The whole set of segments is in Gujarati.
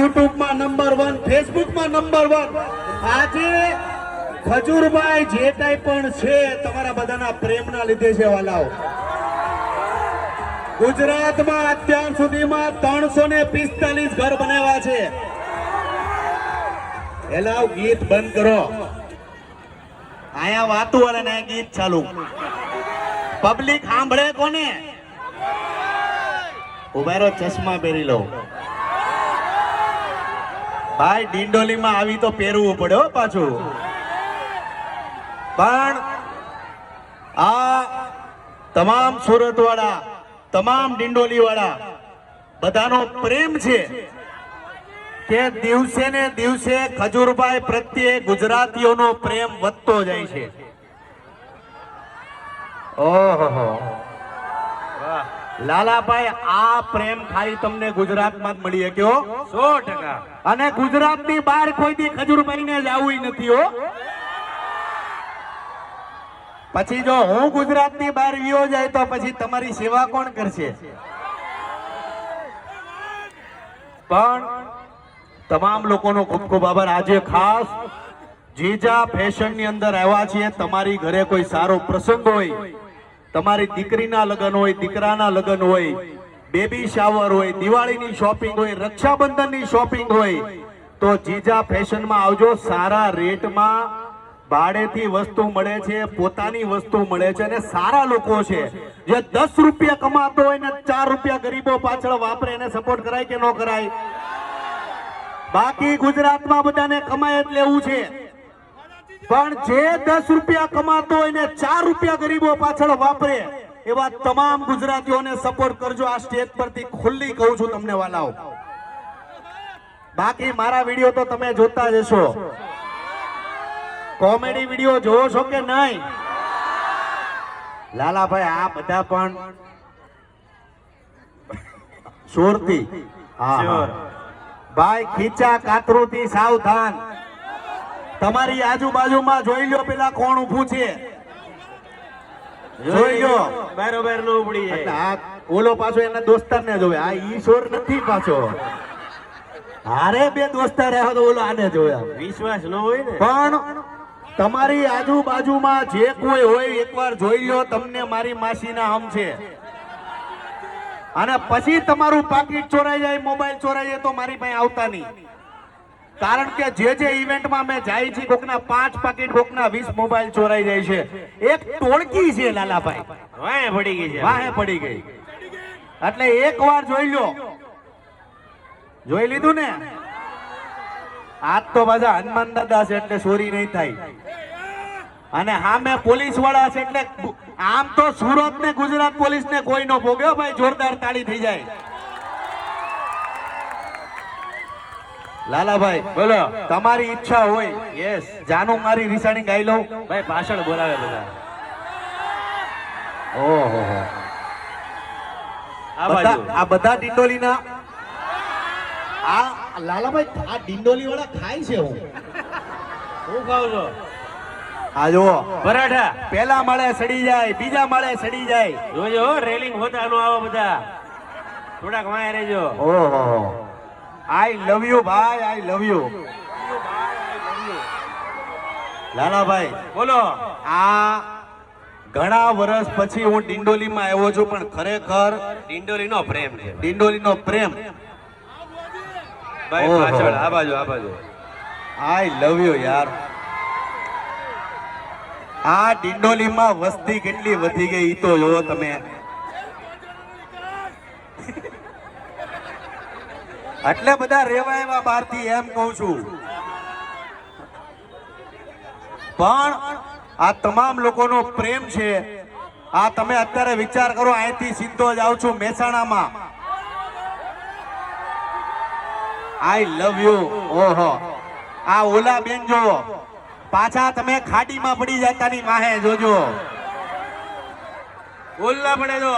યુટ્યુબમાં નંબર વન ફેસબુકમાં નંબર વન આજે ખજૂરભાઈ જે કાંઈ પણ છે તમારા બધાના પ્રેમના લીધે છે વાલાઓ. ગુજરાતમાં અત્યાર સુધીમાં ત્રણસો ને પિસ્તાલીસ ઘર બનાવ્યા છે. એલાવ ગીત બંધ કરો. આયા વાતું અને ને ગીત ચાલુ. પબ્લિક સાંભળે કોને? ઉભેરો ચશ્મા પહેરી લો. ભાઈ, ડિંડોલીમાં આવી તો પહેરવું પડે હો પાછું. પણ આ તમામ સુરત વાળા તમામ ડિંડોલીવાળા, બધાનો પ્રેમ છે કે દિવસે ને દિવસે ખજૂરભાઈ પ્રત્યે ગુજરાતીઓનો પ્રેમ વધતો જાય છે. ઓહો લાલાભાઈ આ પ્રેમ ખાલી તમને ગુજરાતમાં જ મળી શક્યો સો ટકા. અને ગુજરાતની બહાર કોઈથી જ જવું નથી હો. પછી જો હું ગુજરાતની બહાર વિયો જાય તો પછી તમારી સેવા કોણ કરશે? પણ તમામ લોકોનો ખૂબ ખૂબ આભાર. આજે ખાસ જીજા ફેશનની અંદર આવ્યા છીએ. તમારી ઘરે કોઈ સારો પ્રસંગ હોય તમારી દીકરીના લગ્ન હોય, દીકરાના લગ્ન હોય બેબી શાવર હોય, દિવાળીની શોપિંગ હોય, રક્ષાબંધનની શોપિંગ હોય, તો જીજા ફેશનમાં આવજો, સારા રેટમાં ભાડેથી વસ્તુ મળે છે, પોતાની વસ્તુ મળે છે અને સારા લોકો છે. જે દસ રૂપિયા કમાતો હોય ને ચાર રૂપિયા ગરીબો પાછળ વાપરે, એને સપોર્ટ કરાય કે ન કરાય? બાકી ગુજરાતમાં બધાને કમાય એટલે એવું છે. પણ જે દસ રૂપિયા કમાતો હોય ને ચાર રૂપિયા ગરીબો પાછળ વાપરે એવા તમામ ગુજરાતીઓને સપોર્ટ કરજો. આ સ્ટેજ પરથી ખુલ્લી કહું છું તમને વાલાઓ. બાકી મારા વીડિયો તો તમે જોતા જ હશો. કોમેડી વીડિયો જોવો છો કે નહીં? લાલાભાઈ આ બધા પણ સોરથી હા. ભાઈ ખીચા કાતરુથી સાવધાન. તમારી આજુબાજુમાં જોઈ લો પેલા કોણ ઊભું છે. જોઈ લો બરોબર નો ઉપડી જાય. આ ઓલો પાછો એના દોસ્તાર ને જોવે. આ ઈશ્વર નથી પાછો. અરે બે દોસ્તાર રહ્યા તો ઓલો આને જોયા વિશ્વાસ ન હોય ને. પણ તમારી આજુબાજુમાં જે કોઈ હોય એકવાર જોઈ લો તમને મારી માસીના હમ છે. અને પછી તમારું પાકીટ ચોરાઈ જાય મોબાઈલ ચોરાઈ જાય તો મારી પાસે આવતા નહીં. કારણ કે જે જે ઇવેન્ટમાં મેં જાય છે કોકના પાંચ પાકીટ કોકના વીસ મોબાઈલ ચોરાઈ જાય છે. એક ટોળકી છે લાલાભાઈ. વાહે પડી ગઈ છે. વાહે પડી ગઈ. એટલે એક વાર જોઈ લો. જોઈ લીધું ને? આજ તો બધા હનુમાન દાદા છે એટલે ચોરી નહીં થાય. અને સામે પોલીસવાળા છે એટલે આમ તો સુરત ને ગુજરાત પોલીસ ને કોઈ નો ભોગ્યો ભાઈ જોરદાર તાળી થઈ જાય. લાલાભાઈ બોલો. તમારી ઈચ્છા હોય. યસ જાનું મારી રીસાણી ગાઈ લઉં. ભાઈ ભાષણ બોલાવે બધા. ઓહો. આ બધા ડિંડોલીના આ લાલાભાઈ આ ડિંડોલી વાળા ખાય છે હું હું ખાવ છો? આ જુઓ. પરાઠા. પેલા માળે સડી જાય બીજા માળે સડી જાય. જોજો રેલિંગ હોતા નો આવો બધા. થોડાક વાય રહેજો. ઓહો. આઈ લવ યુ ભાઈ આઈ લવ યુ લાલાભાઈ બોલો. આ ઘણા વર્ષ પછી હું ડિંડોલીમાં આવ્યો છું પણ ખરેખર ડિંડોલીનો પ્રેમ છે. ડિંડોલીનો પ્રેમ. ભાઈ. પાછળ આ બાજુ આ બાજુ. આઈ લવ યુ યાર. આ ડિંડોલીમાં વસ્તી કેટલી વધી ગઈ તો જોવો તમે. એટલે બધા રેવા એવા બહારથી એમ કહું છું. પણ આ તમામ લોકોનો પ્રેમ છે. આ તમે અત્યારે વિચાર કરો, અહીંથી સીધો જ આવું છું મહેસાણામાં. આઈ લવ યુ ઓહો. આ ઓલા બેન જોવો પાછા તમે ખાડીમાં પડી જતાની માહે જોજો. ઓલા પડે જો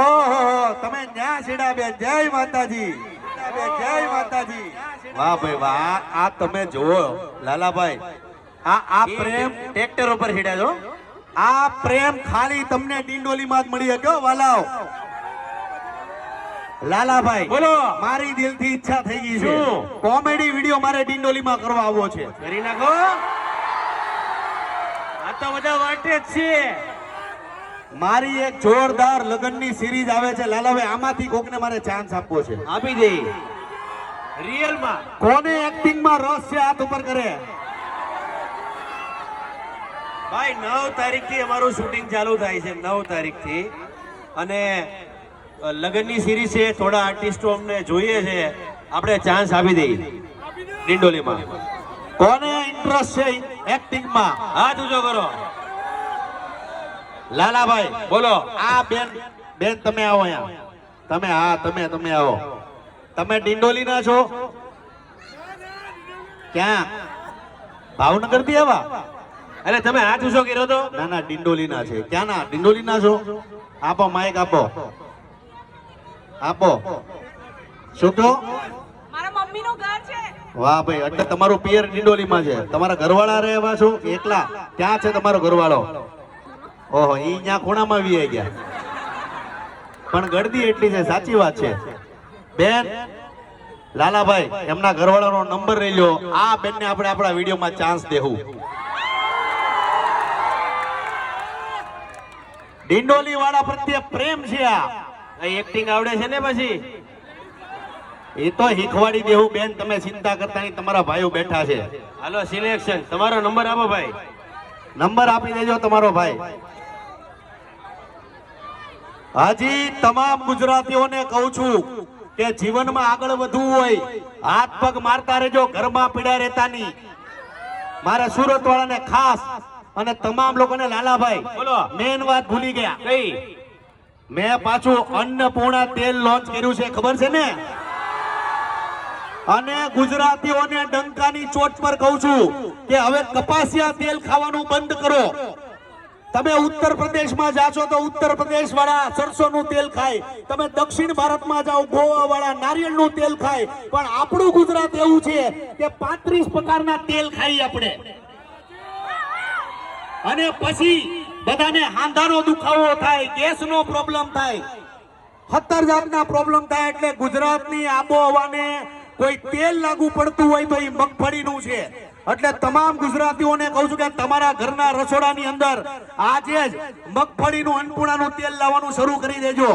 ઓહો, તમે ન્યા છેડા બેન. જય માતાજી. વાહ ભાઈ વાહ. આ- તમે જુઓ લાલાભાઈ. આ આ પ્રેમ ટ્રેક્ટર ઉપર હીડા છો? આ પ્રેમ ખાલી તમને ડિંડોલીમાં જ મળી શક્યો વાલાઓ. લાલાભાઈ બોલો. મારી દિલથી ઈચ્છા થઈ ગઈ છે? કોમેડી વીડિયો મારે ડિંડોલીમાં કરવા આવવો છે. કરી નાખો. આ તો બધા વાટે જ છે મારી એક જોરદાર લગ્નની સિરીઝ આવે છે. લાલાભાઈ આમાંથી કોકને મારે ચાન્સ આપવો છે. આપી દે. રિયલમાં કોને એક્ટિંગમાં રસ છે હાથ ઉપર કરે? ભાઈ નવ તારીખથી અમારું શૂટિંગ ચાલુ થાય છે નવ તારીખથી. અને લગ્નની સિરીઝ છે થોડા આર્ટિસ્ટો અમને જોઈએ છે. આપણે ચાન્સ આપી દઈએ. ડિંડોલીમાં. કોને ઇન્ટરેસ્ટ છે એક્ટિંગમાં હાથ ઊંચો કરો. લાલાભાઈ બોલો. આ બેન બેન તમે આવો અહીંયા. તમે હા તમે તમે આવો. તમે ડિંડોલીના છો? ક્યાં? ભાવનગરથી આવા? અરે તમે હાથ ઉછો કર્યો તો? ના ના ડિંડોલીના છે. ક્યાં ના? ડિંડોલીના છો? આપો માઇક આપો. આપો. શું કહો? મારા મમ્મીનું ઘર છે. વાહ ભાઈ એટલે તમારું પિયર ડિંડોલીમાં છે. તમારા ઘરવાળા રહેવા છો? એકલા. ક્યાં છે તમારો ઘરવાળો? ઓહો ઈ અહીંયા ખૂણામાં વી ગયા. પણ ગળદી એટલી છે સાચી વાત છે. બેન લાલાભાઈ એમના ઘરવાળાનો નંબર લઈ લો. આ બેનને આપણે આપણા વિડીયોમાં ચાન્સ દેવું. ડિંડોલી વાળા પ્રત્યે પ્રેમ છે આ. એક્ટિંગ આવડે છે ને પછી? એ તો શીખવાડી દેવું બેન. તમે ચિંતા કરતા નહીં તમારા ભાઈઓ બેઠા છે. હાલો સિલેક્શન તમારો નંબર આપો ભાઈ. નંબર આપી દેજો તમારો ભાઈ. હજી તમામ ગુજરાતીઓને કહું છું કે જીવનમાં આગળ વધવું હોય હાથ પગ મારતા રહેજો ઘરમાં પીડા રહેતા નહીં. મારા સુરત વાળાને ખાસ અને તમામ લોકોને લાલાભાઈ બોલો. મેન વાત ભૂલી ગયા. કઈ? મેં પાછું અન્નપૂર્ણા તેલ લોન્ચ કર્યું છે ખબર છે ને? અને ગુજરાતીઓને ડંકાની ચોટ પર કહું છું કે હવે કપાસિયા તેલ ખાવાનું બંધ કરો. તમે ઉત્તર પ્રદેશમાં જાશો તો ઉત્તર પ્રદેશ વાળા સરસોનું તેલ ખાય. તમે દક્ષિણ ભારતમાં જાઓ ગોવા વાળા નારિયેળનું તેલ ખાય. પણ આપણું ગુજરાત એવું છે કે પાંત્રીસ પ્રકારના તેલ ખાઈ આપણે. અને પછી બધાને હાંધાનો દુખાવો થાય, ગેસનો પ્રોબ્લેમ થાય. સત્તર જાતના પ્રોબ્લેમ થાય એટલે ગુજરાતની આબોહવાને કોઈ તેલ લાગુ પડતું હોય તો એ મગફળીનું છે. એટલે તમામ ગુજરાતીઓને કહું છું કે તમારા ઘરના રસોડાની અંદર આજે જ મગફળીનું અન્નપૂર્ણાનું તેલ લાવવાનું શરૂ કરી દેજો.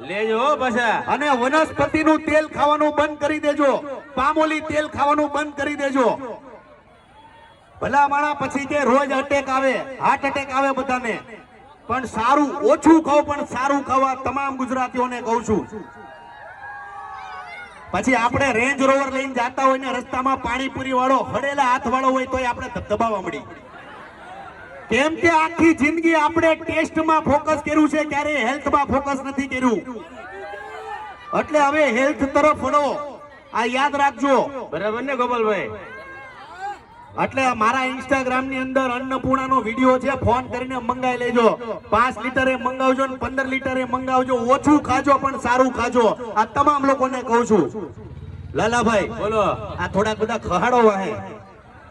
લેજો પાછા. અને વનસ્પતિનું તેલ ખાવાનું બંધ કરી દેજો. પામોલી તેલ ખાવાનું બંધ કરી દેજો. ભલા માણા પછી કે રોજ અટેક આવે હાર્ટ અટેક આવે બધાને. પણ સારું ઓછું ખાવ પણ સારું ખાવા તમામ ગુજરાતીઓને કહું છું. પછી આપણે રેન્જ રોવર લઈને જતા હોય ને રસ્તામાં પાણીપુરી વાળો હડેલા હાથ વાળો હોય તોય આપણે ધબધબાવા મળી. કેમ કે આખી જિંદગી આપણે ટેસ્ટમાં ફોકસ કર્યું છે ક્યારે હેલ્થમાં ફોકસ નથી કર્યું. એટલે હવે હેલ્થ તરફ વળો. આ યાદ રાખજો. બરાબર ને ગોપાલભાઈ? એટલે મારા ઇન્સ્ટાગ્રામની અંદર અન્નપૂર્ણાનો વીડિયો છે ફોન કરીને મંગાવી લેજો. પાંચ લીટરે મંગાવજો ને પંદર લીટરે મંગાવજો ઓછું ખાજો પણ સારું ખાજો. આ તમામ લોકોને કહું છું. લાલાભાઈ બોલો. આ થોડાક બધા ખહાડો વાહે.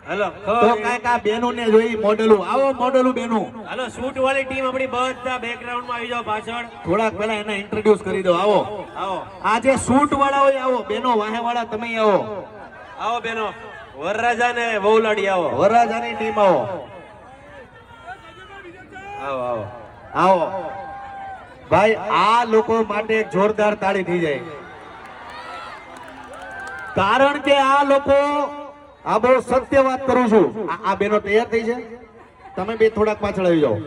હાલો તો કાંઈક આ બેનો ને જોઈ મોડેલું. આવો મોડેલું બેનો. હાલો શૂટ વાળી ટીમ આપણી બધા બેકગ્રાઉન્ડમાં આવી જાઓ પાછળ. થોડાક પહેલા એને ઇન્ટ્રોડ્યુસ કરી દો. આવો. આવો. આ જે સૂટ વાળા હોય આવો. બેનો વાહે વાળા તમે આવો. આવો બેનો. વરરાજા ને વહુલાડી આવો. વરરાજાની ટીમ આવો. આવો આવો. આવો. ભાઈ આ લોકો માટે જોરદાર તાળી થઈ જાય. કારણ કે આ લોકો આ બહુ સત્ય વાત કરું છું. આ- આ બેનો તૈયાર થઈ છે. તમે બે થોડાક પાછળ આવી જાઓ.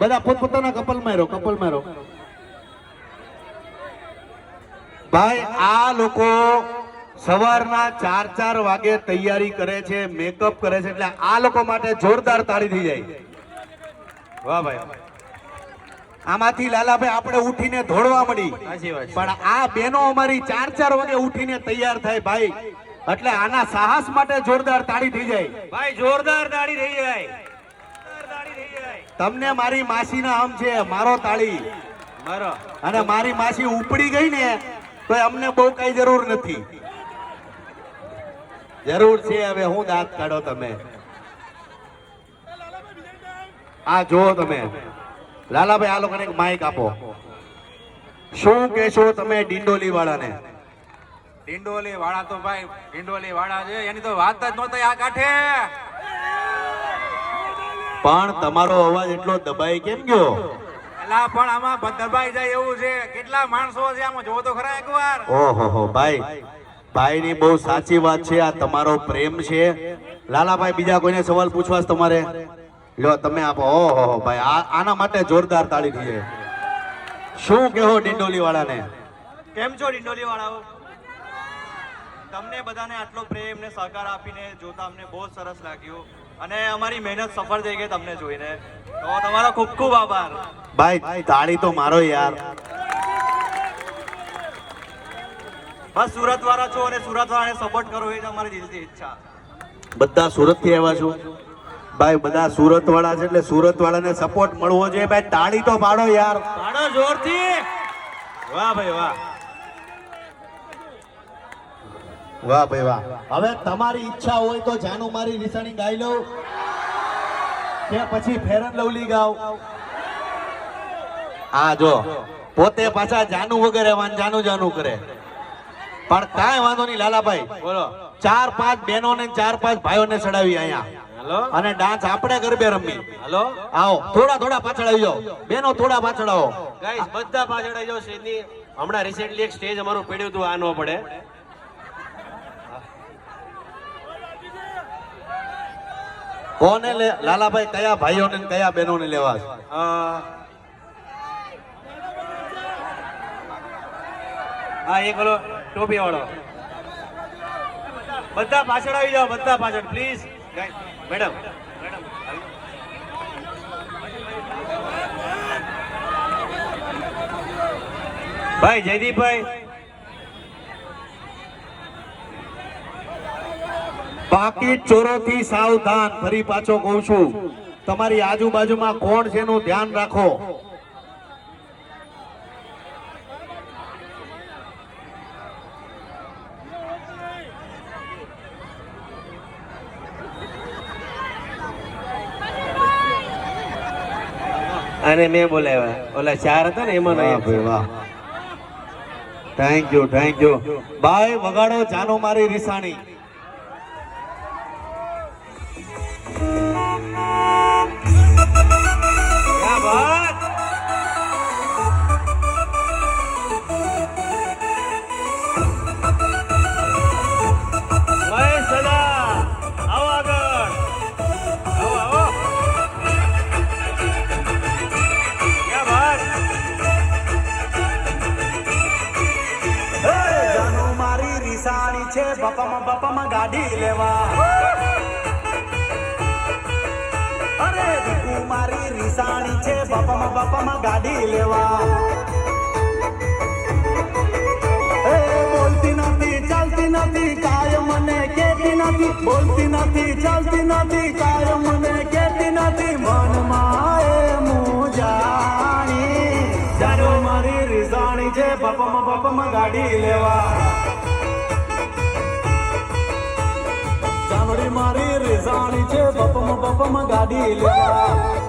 બધા પોતપોતાના કપલ મારો કપલ મારો. ભાઈ આ લોકો સવારના ચાર ચાર વાગે તૈયારી કરે છે મેકઅપ કરે છે એટલે આ લોકો માટે જોરદાર તાળી થઈ જાય. વાહ ભાઈ. આમાંથી લાલાભાઈ આપણે ઉઠીને ધોડવા મળી. પણ આ બેનો અમારી ચાર ચાર વાગે ઉઠીને તૈયાર થાય ભાઈ. એટલે આના સાહસ માટે જોરદાર તાળી થઈ જાય. ભાઈ જોરદાર દાઢી થઈ જાય. તમને મારી માસીના આમ છે મારો તાળી. મારો. અને મારી માસી ઉપડી ગઈ ને તો અમને બહુ કઈ જરૂર નથી. જરૂર છે હવે હું દાંત કાઢો તમે. આ જુઓ તમે. લાલાભાઈ આ લોકોને એક માઇક આપો. શું કહેશો તમે ડિંડોલી વાળાને ડિંડોલી વાળા તો ભાઈ ડિંડોલી વાળા છે એની તો વાત જ નહોતી આ કાંઠે. પણ તમારો અવાજ એટલો દબાઈ કેમ ગયો? એલા પણ આમાં દબાઈ જાય એવું છે. કેટલા માણસો છે આમાં? જોવો તો ખરા એકવાર. ઓહો ભાઈ. ભાઈ ની બહુ સાચી વાત છે આ તમારો પ્રેમ છે. લાલાભાઈ બીજા કોઈને સવાલ પૂછવા તમારે? લ્યો તમે આપો. ઓહો હો ભાઈ આ આના માટે જોરદાર તાળી થઈ શું કેવો ડિંડોલી વાળાને કેમ છો ડિંડોલી વાળાઓ તમને બધાને આટલો પ્રેમ ને સહકાર આપીને જોતા અમને બહુ સરસ લાગ્યું. અને અમારી મહેનત સફળ થઈ ગઈ તમને જોઈને. તો તમારો ખૂબ ખૂબ આભાર. ભાઈ તાળી તો મારો યાર. બસ સુરત વાળા છો અને સુરત વાળાને સપોર્ટ કરો એ જ અમારી દિલથી ઈચ્છા. બધા સુરતથી આવ્યા છો? ભાઈ બધા સુરત વાળા છે એટલે સુરત વાળાને સપોર્ટ મળવો જોઈએ. ભાઈ તાળી તો પાડો યાર. પાડો જોરથી. વાહ ભાઈ વાહ. વાહ ભાઈ વાહ. હવે તમારી ઈચ્છા હોય તો જાનુ મારી નિશાની ગાઈ લઉં કે પછી ફેરન લવલી ગાવ. આ જો પોતે પાછા જાનુ વગેરે વાન જાનુ જાનુ કરે. પણ કાંઈ વાંધો નહીં લાલાભાઈ. બોલો. ચાર પાંચ બહેનો ને ચાર પાંચ ભાઈઓને ચડાવી અહીંયા. અને ડાન્સ આપણે ગરબે રમી હલો. આવો થોડા થોડા પાછળ આવી જાઓ. બેનો થોડા પાછળ આવો. ગાઈસ બધા પાછળ આવી જાઓ સ્ટેજની હમણાં રિસેન્ટલી એક સ્ટેજ અમારું પડ્યું હતું આ ન પડે. કોને લાલાભાઈ કયા ભાઈઓને ને કયા બહેનોને લેવા છે? હા એક ઓલો ટોપી વાળો બધા પાછળ આવી જાઓ, બધા પાછળ પ્લીઝ મેડમ. ભાઈ, જયદીપભાઈ. પાકીટ ચોરોથી સાવધાન, ફરી પાછો કહું છું. તમારી આજુબાજુમાં કોણ છે એનું ધ્યાન રાખો. અને મેં બોલાવ્યા. ઓલા ચાર હતા ને એમાં ભાઈ વાહ. થેન્ક યુ થેન્ક યુ ભાઈ વગાડો જાનો મારી રીસાણી. છે, બપમ બપમ ગાડી લેવા. અરે દીકુ મારી રીસાણી છે, બપમ બપમ ગાડી લેવા. એ, બોલતી નથી, ચાલતી નથી કાય મને કેતી નથી. બોલતી નથી, ચાલતી નથી કાય મને કેતી નથી. મનમાં એ મુજાણી જાનો મારી રીસાણી છે, બપમ બપમ ગાડી લેવા. મારી રીસાણી છે. બપમ બપમ ગાડી લેવા.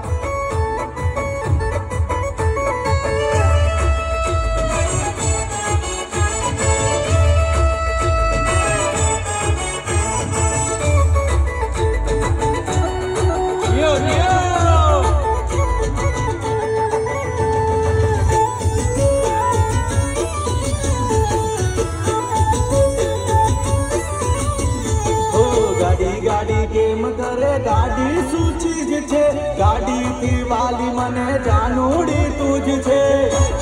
વાલી મને જાનુડી તું છે.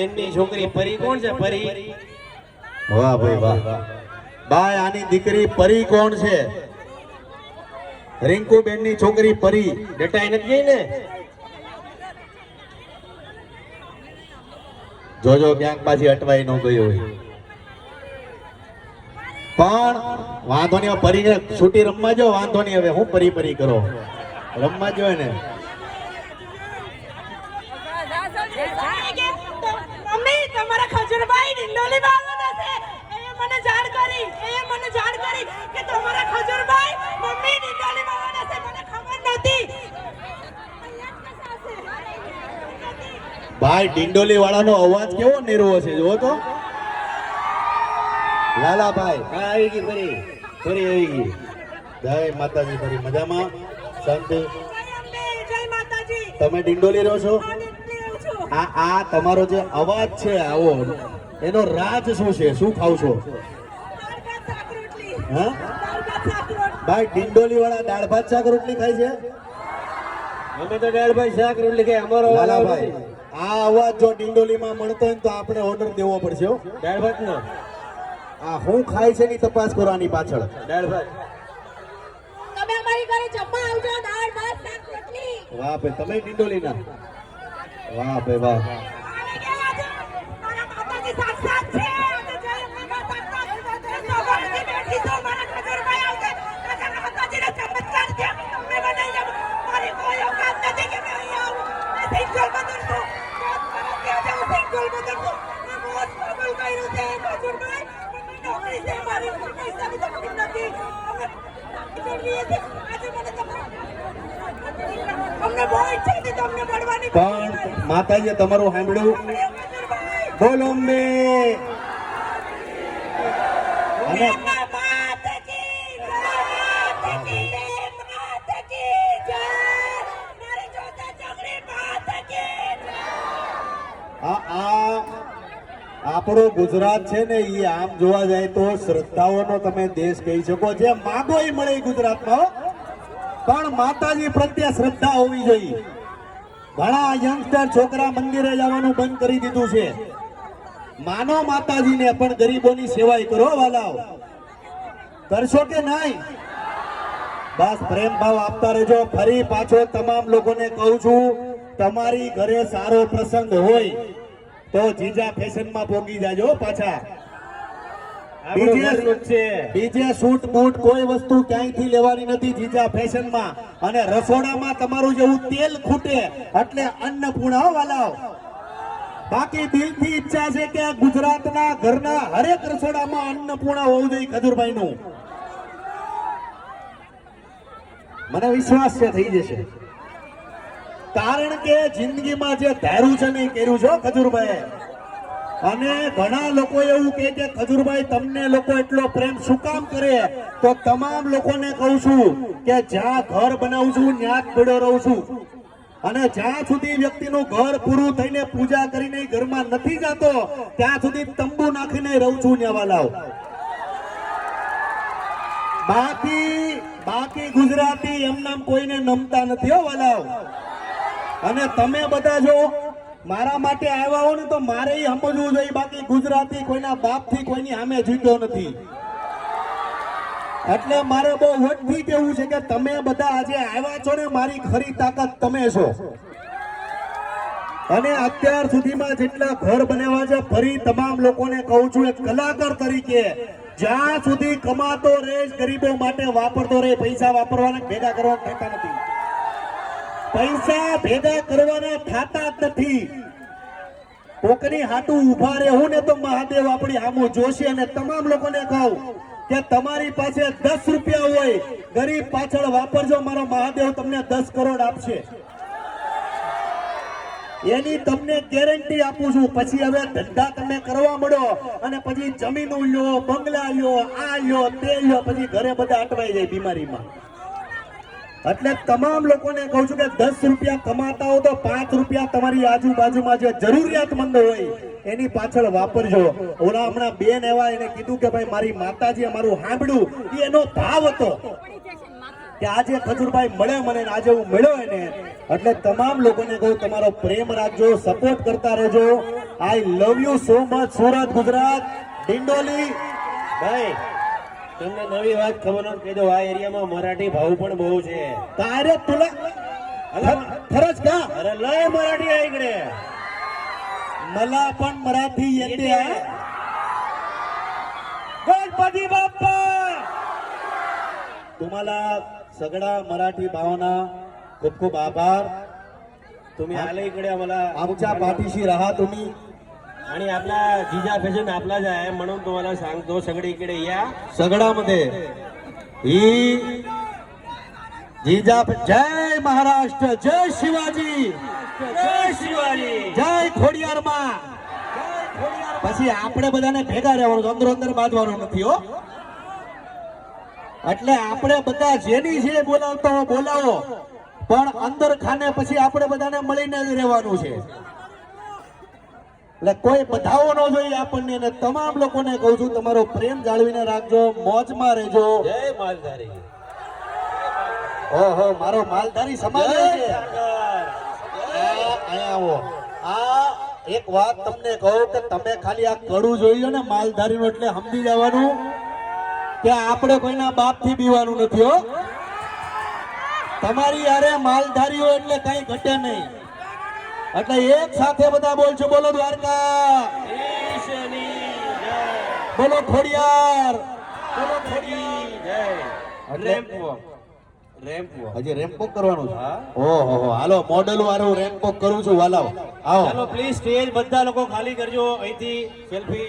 બેનની છોકરી પરી કોણ છે? પરી. વાહ ભાઈ વાહ. બાય આની દીકરી પરી કોણ છે? રિંકુ બેનની છોકરી પરી. ડટાઈ નથી ગઈ ને? જોજો ક્યાંક પાછી અટવાઈ ન ગઈ હોય. પણ વાંધો નહીં પરીને છૂટી રમવા જો વાંધો નહીં હવે હું પરી પરી કરો. રમવા જોઈએ ને મમ્મી તમારા ખજૂરભાઈ ડિંડોલી આવવાના છે એ મને જાણ કરી એ મને જાણ કરી કે તમારા ખજૂરભાઈ મમ્મી ડિંડોલી આવવાના છે મને ખબર નહોતી. ભાઈ ડિંડોલી વાળાનો અવાજ કેવો નિરવો છે જુઓ તો. લાલાભાઈ હા આવી ગઈ ફરી. ફરી આવી ગઈ. જય માતાજી ફરી મજામાં. શાંતિ જય અંબે જય માતાજી તમે ડિંડોલી રહો છું? આ આ તમારો જે અવાજ છે આવો. એનો રાજ શું છે? શું ખાવ છો? હા? ભાત ભાઈ ડિંડોલી વાળા દાળ ભાત શાક રોટલી ખાય છે? અમે તો દાળ ભાઈ શાક રોટલી ખાય અમારો લાલાભાઈ આ અવાજ જો ડિંડોલીમાં મળતો હોય તો આપણે ઓર્ડર દેવો પડશે દાળ ભાત નો? આ હું ખાય છે ની તપાસ કરવાની પાછળ. દાળ ભાત. તમે અમારી ઘરે જમવા આવજો દાળ ભાત શાક રોટલી. વાહ ભાઈ તમે ડિંડોલીના? વાહ ભાઈ વાહ અને ગયા આજે મારા માતાજી સાક્ષાત છે અને જય અંબે માતા સવારથી બેઠી છું મારા ખજૂરભાઈ આવશે રાજા માતાજીના ચમત્કાર છે તમને બનાવી દઉં મારી કોઈ ઓકાત નથી કે મેં અહીં આવું મેં સિંગલ મધર છું મોત પરત ગયા છે હું સિંગલ મધર છું મેં મોત સ્ટ્રગલ કર્યું છે ખજૂરભાઈ મમ્મી નોકરી છે મારી કોઈ પૈસાની તકલીફ નથી અમે જોઈએ છે આજે મને તમારા અમને બહુ ઈચ્છા હતી તમને મળવાની પણ માતાજીએ તમારું સાંભળ્યું? બોલો આપણો ગુજરાત છે ને એ આમ જોવા જાય તો શ્રદ્ધાઓનો તમે દેશ કહી શકો. જે માગો એ મળે ગુજરાતમાં પણ માતાજી પ્રત્યે શ્રદ્ધા હોવી જોઈએ. ઘણા યંગસ્ટર છોકરા મંદિરે જવાનું બંધ કરી દીધું છે. માનો માતાજીને પણ ગરીબોની સેવાય કરો વાલાઓ. કરશો કે નહીં? બસ પ્રેમ ભાવ આપતા રહેજો. ફરી પાછો તમામ લોકોને કહું છું, તમારી ઘરે સારો પ્રસંગ હોય તો જીજા ફેશનમાં પોગી જાજો પાછા. બીજે સૂટ બૂટ કોઈ વસ્તુ ક્યાંયથી લેવાની નથી જીજા ફેશનમાં. અને રસોડામાં તમારું જેવું તેલ ખૂટે એટલે અન્નપૂર્ણા હો વાલાઓ. બાકી દિલથી ઈચ્છા છે કે ગુજરાતના ઘરના હરેક રસોડામાં અન્નપૂર્ણા હોવું જોઈએ ખજુરભાઈ નું મને વિશ્વાસ છે થઈ જશે. કારણ કે જિંદગીમાં જે ધાર્યું છે ને કર્યું છે ખજૂરભાઈ. અને ઘણા લોકો એવું કહે કે ખજુરભાઈ, તમને લોકો એટલો પ્રેમ શું કામ કરે? તો તમામ લોકોને કહું છું કે જ્યાં ઘર બનાવું છું, ત્યાં જ પડ્યો રહું છું. અને જ્યાં સુધી વ્યક્તિનું ઘર પૂરું થઈને પૂજા કરીને ઘરમાં નથી જતો, ત્યાં સુધી તંબુ નાખીને રહું છું ત્યાં વાલાઓ બાકી બાકી ગુજરાતી એમ નામ કોઈને નમતા નથી, હો વાલાવ અને તમે બધા જો મારા માટે આવ્યા હો ને તો મારે સમજવું જોઈએ, બાકી ગુજરાતી કોઈના બાપથી કોઈની સામે જીતો નથી. એટલે મારે બહુ વટથી કેવું છે કે તમે બધા આજે આવ્યા છો ને, મારી ખરી તાકાત તમે છો. અને અત્યાર સુધીમાં જેટલા ઘર બનાવ્યા છે, ફરી તમામ લોકોને કહું છું, એક કલાકાર તરીકે, જ્યાં સુધી કમાતો રહે ગરીબો માટે વાપરતો રહે, પૈસા વાપરવાના ભેગા કરવાના કહેતા નથી. પૈસા ભેગા કરવાના થતા નથી. કોકની હાટું ઊભા રહેવું ને તો મહાદેવ આપણી હામું જોશે અને તમામ લોકોને કહું કે તમારી પાસે દસ રૂપિયા હોય, ગરીબ પાછળ વાપરજો, મારો મહાદેવ તમને દસ કરોડ આપશે. એની તમને ગેરંટી આપું છું. પછી હવે ધંધા તમે કરવા મળો અને પછી જમીનો લ્યો, બંગલા લ્યો, આ લ્યો, તે લ્યો, પછી ઘરે બધા અટવાઈ જાય બીમારીમાં. એટલે તમામ લોકોને કહું છું કે દસ રૂપિયા કમાતા હો તો પાંચ રૂપિયા તમારી આજુબાજુમાં જે જરૂરિયાતમંદ હોય, એની પાછળ વાપરજો. ઓલા હમણાં બેન એવા એને કીધું કે ભાઈ, મારી માતાજી અમારું સાંભળ્યું. એ એનો ભાવ હતો. કે આજે ખજૂરભાઈ મળે મને આજે હું મળ્યો એને. એટલે તમામ લોકોને કહું, તમારો પ્રેમ રાખજો સપોર્ટ કરતા રહેજો. I love you so much Surat, Gujarat. Dindoli. ભાઈ. તમને નવી વાત ખબર નથી કહી દો આ એરિયામાં મરાઠી ભાવ પણ બહુ છે તારે તુલા खरंच का અરે લય મરાઠી આ इकडे मला पण मराठी येते आहे. गणपती बाप्पा तुम्हाला सगळ्या मराठी भावना खूप खूप आभार तुम्ही आले इकडे आम्हाला आमच्या पाठीशी राहा तुम्ही आणि आपला जिजा फॅशन आपलाच आहे म्हणून तुम्हाला सांगतो सगळे इकडे या सगळ्यामध्ये ही जिजा जय महाराष्ट्र जय शिवाजी जय शिवाजी જય ખોડિયાર માં પછી આપણે બધાને ભેગા રહેવાનું છે, અંદરો અંદર બાંધવાનું નથી હો એટલે આપણે બધા જેની છે બોલાવતો હોય બોલાવો પણ અંદર ખાને પછી આપણે બધાને મળીને જ રહેવાનું છે એટલે કોઈ બધાવો ન જોઈએ આપણને. અને તમામ લોકોને કહું છું તમારો પ્રેમ જાળવીને રાખજો મોજમાં રહેજો. જય માલધારી. ઓહો મારો માલધારી સમાજ છે. અહીંયા આવો. આ એક વાત તમને કહું કે તમે ખાલી આ કડું જોઈ લો ને માલધારીનું એટલે સમજી જવાનું કે આપણે કોઈના બાપથી બીવાનું નથી હો. તમારી યારે માલધારીઓ એટલે કઈ ઘટે નહીં. એટલે એક સાથે બધા બોલજો. બોલો દ્વારકા. બોલો ખોડિયાર. બોલો. Ramp walk. Ramp walk. હજી કરવાનું છે? ઓહો હો. હાલો મોડલ વાળું રેમ્પોક કરું છું. વાલાવ આવો. ચાલો પ્લીઝ સ્ટેજ બધા લોકો ખાલી કરજો. અહીંથી સેલ્ફી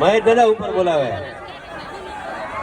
મહેશ દાદા ઉપર બોલાવે.